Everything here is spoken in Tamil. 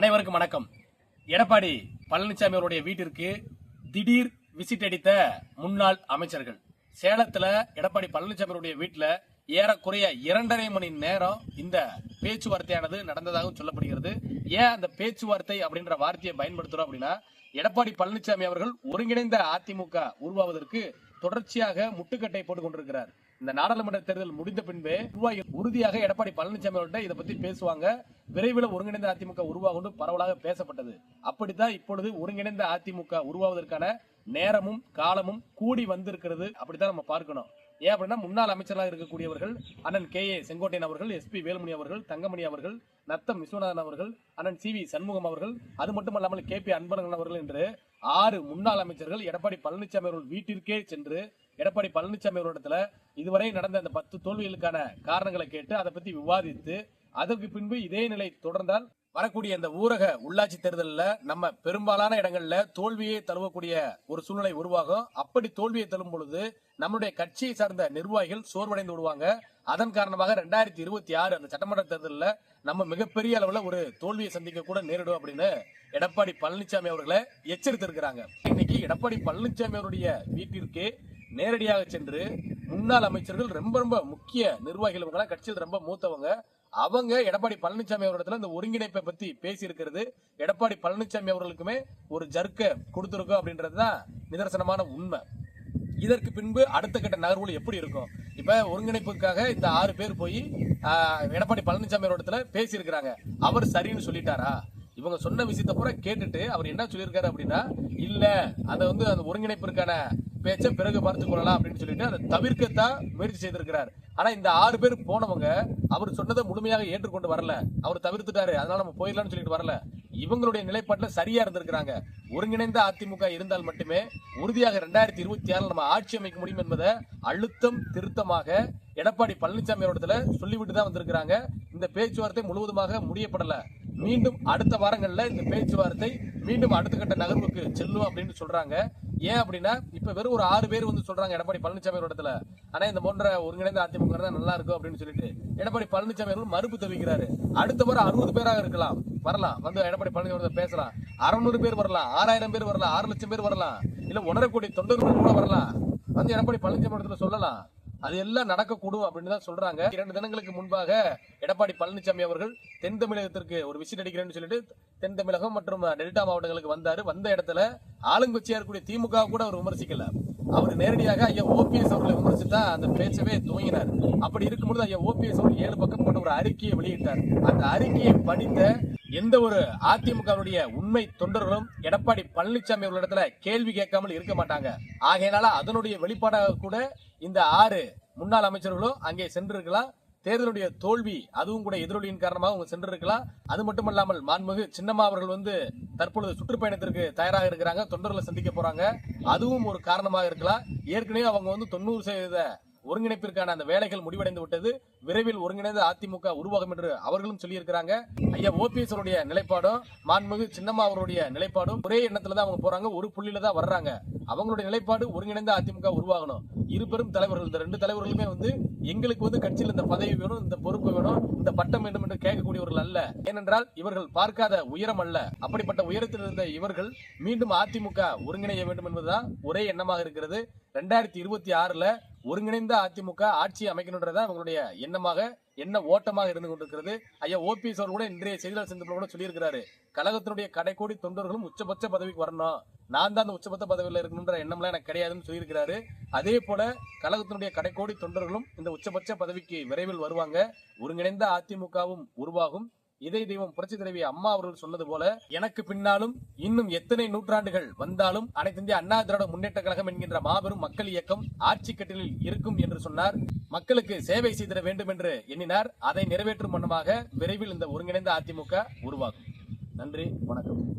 அனைவருக்கும் வணக்கம். எடப்பாடி பழனிசாமி அவருடைய வீட்டிற்கு திடீர் விசிட் அடித்த முன்னாள் அமைச்சர்கள். சேலத்துல எடப்பாடி பழனிசாமி அவருடைய வீட்டுல ஏறக்குறைய இரண்டரை மணி நேரம் இந்த பேச்சுவார்த்தையானது நடந்ததாகவும் சொல்லப்படுகிறது. ஏன் அந்த பேச்சுவார்த்தை அப்படின்ற வார்த்தையை பயன்படுத்துறோம் அப்படின்னா எடப்பாடி பழனிசாமி அவர்கள் ஒருங்கிணைந்த அதிமுக உருவாவதற்கு தொடர்ச்சியாக முட்டுக்கட்டை போட்டுக் கொண்டிருக்கிறார். இந்த நாடாளுமன்ற தேர்தல் முடிந்த பின்பே நிர்வாகிகள் உறுதியாக எடப்பாடி பழனிசாமி அவர்கிட்ட இதை பத்தி பேசுவாங்க. விரைவில் ஒருங்கிணைந்த அதிமுக உருவாகும் பரவலாக பேசப்பட்டது. அப்படித்தான் இப்பொழுது ஒருங்கிணைந்த அதிமுக உருவாவதற்கான நேரமும் காலமும் கூடி வந்திருக்கிறது. அப்படித்தான் நம்ம பார்க்கணும். ஏன் அப்படின்னா முன்னாள் அமைச்சராக இருக்கக்கூடியவர்கள் அண்ணன் கே. ஏ. செங்கோட்டையன் அவர்கள் எஸ்பி வேலுமணி அவர்கள் தங்கமணி அவர்கள் நத்தம் விஸ்வநாதன் அவர்கள் அண்ணன் சி. வி. சண்முகம் அவர்கள் அது மட்டுமல்லாமல் கே. பி. அன்பழகன் அவர்கள் என்று ஆறு முன்னாள் அமைச்சர்கள் எடப்பாடி பழனிசாமி அவர்கள் வீட்டிற்கே சென்று எடப்பாடி பழனிசாமி அவரிடத்துல இதுவரை நடந்த அந்த பத்து தோல்விகளுக்கான காரணங்களை கேட்டு அதை பத்தி விவாதித்து அதற்கு பின்பு இதே நிலை தொடர்ந்தால் வரக்கூடிய இந்த ஊரக உள்ளாட்சி தேர்தலில் நம்ம பெரும்பாலான இடங்கள்ல தோல்வியை தழுவக்கூடிய ஒரு சூழ்நிலை உருவாகும். அப்படி தோல்வியை தழும் பொழுது நம்மளுடைய கட்சியை சார்ந்த நிர்வாகிகள் சோர்வடைந்து விடுவாங்க. அதன் காரணமாக ரெண்டாயிரத்தி இருபத்தி ஆறு அந்த சட்டமன்ற தேர்தலில் நம்ம மிகப்பெரிய அளவுல ஒரு தோல்வியை சந்திக்க கூட நேரிடும் அப்படின்னு எடப்பாடி பழனிசாமி அவர்களை எச்சரித்திருக்கிறாங்க. இன்னைக்கு எடப்பாடி பழனிசாமி அவருடைய வீட்டிற்கு நேரடியாக சென்று முன்னாள் அமைச்சர்கள் ரொம்ப ரொம்ப முக்கிய நிர்வாகிகள் இவங்கெல்லாம் கட்சியில் ரொம்ப மூத்தவங்க. அவங்க எடப்பாடி பழனிசாமி அவரிடத்துல இந்த ஒருங்கிணைப்பை பத்தி பேசி இருக்கிறது எடப்பாடி பழனிசாமி அவர்களுக்குமே ஒரு ஜர்க்க கொடுத்துருக்கோம் அப்படின்றதுதான் நிதர்சனமான உண்மை. இதற்கு பின்பு அடுத்த கட்ட நகர்வுகள் எப்படி இருக்கும்? இப்ப ஒருங்கிணைப்புக்காக இந்த ஆறு பேர் போய் எடப்பாடி பழனிசாமி அவரிடத்துல பேசி இருக்கிறாங்க அவர் சரின்னு சொல்லிட்டாரா? இவங்க சொன்ன விஷயத்த பூரா கேட்டுட்டு அவர் என்ன சொல்லியிருக்காரு அப்படின்னா இல்ல அதை வந்து அந்த ஒருங்கிணைப்பிற்கான பேச்சை பிறகு பார்த்து கொள்ளலாம் அப்படின்னு சொல்லிட்டு அதை தவிர்க்கத்தான் முயற்சி செய்திருக்கிறார். ஆனா இந்த ஆறு பேர் போனவங்க அவர் சொன்னதை முழுமையாக ஏற்றுக்கொண்டு வரல. அவர் தவிர்த்துட்டாரு. அதனால நம்ம போயிடலாம்னு சொல்லிட்டு வரல. இவங்களுடைய நிலைப்பாட்டில் சரியா இருந்திருக்கிறாங்க. ஒருங்கிணைந்த அதிமுக இருந்தால் மட்டுமே உறுதியாக ரெண்டாயிரத்தி இருபத்தி ஆறுல நம்ம ஆட்சி அமைக்க முடியும் என்பதை அழுத்தம் திருத்தமாக எடப்பாடி பழனிசாமி அவரிடத்துல சொல்லிவிட்டு தான் வந்திருக்கிறாங்க. இந்த பேச்சுவார்த்தை முழுவதுமாக முடியப்படல. மீண்டும் அடுத்த வாரங்களில் இந்த பேச்சுவார்த்தை மீண்டும் அடுத்த கட்ட நகர்வுக்கு செல்லும் அப்படின்னு சொல்றாங்க. ஏன் அப்படின்னா இப்ப வெறும் ஒரு ஆறு பேர் வந்து சொல்றாங்க எடப்பாடி பழனிசாமி இடத்துல. ஆனா இந்த போன்ற ஒருங்கிணைந்த அதிமுக தான் நல்லா இருக்கும் அப்படின்னு சொல்லிட்டு எடப்பாடி பழனிசாமி அவர்கள் மறுப்பு தெரிவிக்கிறாரு. அடுத்த முறை அறுபது பேராக இருக்கலாம். வரலாம். வந்து எடப்பாடி பழனிசாமி பேசலாம். அறுநூறு பேர் வரலாம். ஆறாயிரம் பேர் வரலாம். ஆறு லட்சம் பேர் வரலாம். இல்ல ஒன்றரை கோடி தொண்டர்கள் கூட வரலாம். வந்து எடப்பாடி பழனிசாமி இடத்துல சொல்லலாம். அது எல்லாம் நடக்கக்கூடும் அப்படின்னு தான் சொல்றாங்க. இரண்டு தினங்களுக்கு முன்பாக எடப்பாடி பழனிசாமி அவர்கள் தென் தமிழகத்திற்கு ஒரு விசிட் அடிக்கிறேன்னு சொல்லிட்டு தென் தமிழகம் மற்றும் டெல்டா மாவட்டங்களுக்கு வந்தாரு. வந்த இடத்துல ஆளுங்கட்சியா இருக்கக்கூடிய திமுக கூட அவர் விமர்சிக்கல. அவர் நேரடியாக ஐயா ஓபிஎஸ் அவர்களை விமர்சித்து அந்த பேச்சவே துவங்கினார். அப்படி இருக்கும்போது ஐயா ஓபிஎஸ் அவர் ஏழு பக்கம் கொண்ட ஒரு அறிக்கையை வெளியிட்டார். அந்த அறிக்கையை படித்த எந்த ஒரு அதிமுகவுடைய உண்மை தொண்டர்களும் எடப்பாடி பழனிசாமி அவர்களிடத்துல கேள்வி கேட்காமல் இருக்க மாட்டாங்க. ஆகையினால அதனுடைய வெளிப்பாடாக கூட இந்த ஆறு முன்னாள் அமைச்சர்களும் அங்கே சென்றிருக்கலாம். தேர்தலுடைய தோல்வி அதுவும் கூட எதிரொலியின் காரணமாக அவங்க சென்றிருக்கலாம். அது மட்டுமல்லாமல் மாண்புமிகு சின்னம்மா அவர்கள் வந்து தற்பொழுது சுற்றுப்பயணத்திற்கு தயாராக இருக்கிறாங்க. தொண்டர்களை சந்திக்க போறாங்க. அதுவும் ஒரு காரணமாக இருக்கலாம். ஏற்கனவே அவங்க வந்து தொண்ணூறு சதவீத ஒருங்கிணைப்பிற்கான அந்த வேலைகள் முடிவடைந்து விட்டது. விரைவில் ஒருங்கிணைந்த அதிமுக உருவாகும் என்று அவர்களும் சொல்லியிருக்கிறாங்க. ஐயா ஓபிஎஸ் அவருடைய நிலைப்பாடும் மாண்புமிகு சின்னம்மா அவருடைய நிலைப்பாடும் ஒரே எண்ணத்துல தான் அவங்க போறாங்க. ஒரு புள்ளியில தான் வர்றாங்க. அவங்களுடைய நிலைப்பாடு ஒருங்கிணைந்த அதிமுக உருவாகணும். இரு பெரும் தலைவர்கள் இந்த ரெண்டு தலைவர்களுமே வந்து எங்களுக்கு வந்து கட்சியில் இந்த பதவி வேணும் இந்த பொறுப்பு வேணும் இந்த பட்டம் வேண்டும் என்று கேட்கக்கூடியவர்கள் அல்ல. ஏனென்றால் இவர்கள் பார்க்காத உயரம் அல்ல. அப்படிப்பட்ட உயரத்தில் இருந்த இவர்கள் மீண்டும் அதிமுக ஒருங்கிணைய வேண்டும் என்பதுதான் ஒரே எண்ணமாக இருக்கிறது. ரெண்டாயிரத்தி இருபத்தி ஆறுல ஒருங்கிணைந்த அதிமுக ஆட்சி அமைக்கணுன்றதா அவங்களுடைய எண்ணமாக என்ன ஓட்டமாக இருந்து கொண்டிருக்கிறது. ஐயா ஓபிஎஸ் அவர் கூட இன்றைய செய்தியாளர் சந்திப்பில் கூட சொல்லியிருக்கிறாரு. கழகத்தினுடைய கடைக்கோடி தொண்டர்களும் உச்சபட்ச பதவிக்கு வரணும். நான் தான் அந்த உச்சபட்ச பதவியில் இருக்கணுன்ற எண்ணம்லாம் எனக்கு கிடையாதுன்னு சொல்லியிருக்கிறாரு. அதே போல கழகத்தினுடைய கடைக்கோடி தொண்டர்களும் இந்த உச்சபட்ச பதவிக்கு விரைவில் வருவாங்க. ஒருங்கிணைந்த அதிமுகவும் உருவாகும். இதய தெய்வம் புரட்சி தலைவி அம்மா அவர்கள் சொன்னது போல எனக்கு பின்னாலும் இன்னும் எத்தனை நூற்றாண்டுகள் வந்தாலும் அனைத்து இந்திய அண்ணா திராவிட முன்னேற்ற கழகம் என்கின்ற மாபெரும் மக்கள் இயக்கம் ஆட்சி கட்டிலில் இருக்கும் என்று சொன்னார். மக்களுக்கு சேவை செய்திட வேண்டும் என்று எண்ணினார். அதை நிறைவேற்றும் வண்ணமாக விரைவில் இந்த ஒருங்கிணைந்த அதிமுக உருவாகும். நன்றி வணக்கம்.